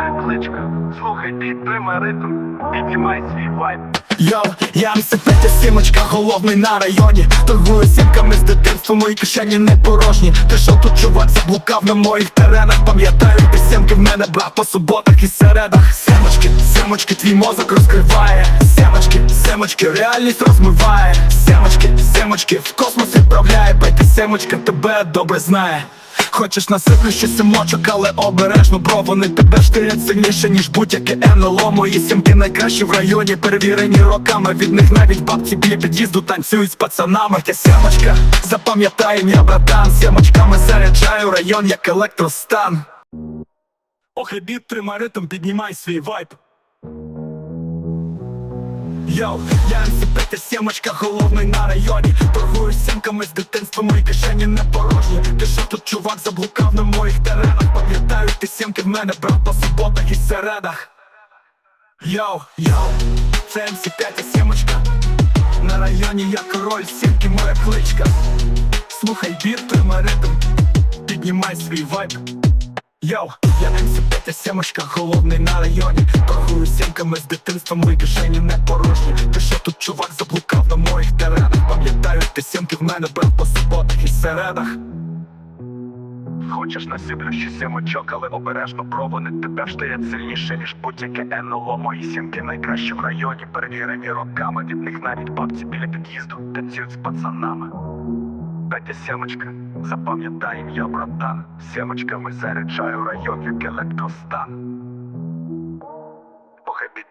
моя кличка. Слухай, підтримай ритм, піднімай свій вайб. Йоу, я Петя Сімочка, головний на районі. Торгую сімками з дитинства, мої кишені не порожні. Ти що тут чувак заблукав на моїх теренах? Пам'ятаю, ти сімки в мене брав по суботах і середах. Семочки, семочки, твій мозок розкриває. Семочки, семочки, реальність розмиває. Семочки, семочки, в космос відправляє. Петя Семочка тебе добре знає Хочеш насиплю ще сімочок, але обережно, бро Вони тебе штирять сильніше, ніж будь-яке НЛО. Мої сімки найкращі в районі, перевірені роками. Від них навіть бабці біля під'їзду танцюють з пацанами. Та сімочка, запам'ятай ім'я, братан. Сімочками заряджаю район, як електростан. Ох, і тримай ритм, піднімай свій вайб Йоу, я МС Петя Сімочка, головний на районі. Торгую сімками з дитинства, мої кишені не порожні. Ти що тут чувак заблукав на моїх теренах? Пам'ятаю, ти сімки в мене брав по суботах і середах. Йоу, йоу, це МС Петя Сімочка. На районі я король, сімки моя кличка. Слухай біт, тримай ритм, піднімай свій вайб Йоу, я Петя Семочка, головний на районі. Торгую сімками з дитинства, мої кишені не порожні. Ти що тут чувак заблукав на моїх теренах? Пам'ятаю, ти сімки в мене брав по суботах і середах. Хочеш насиплю ще сімочок, але обережно бро Вони тебе штаять сильніше, ніж будь-яке НЛО. Мої сімки найкращі в районі, перевірені роками Від них навіть бабці біля під'їзду танцюють з пацанами. Петя Семочка, Запам'ятай ім'я братан, сімочками заряджаю район, як електростан. Похибіть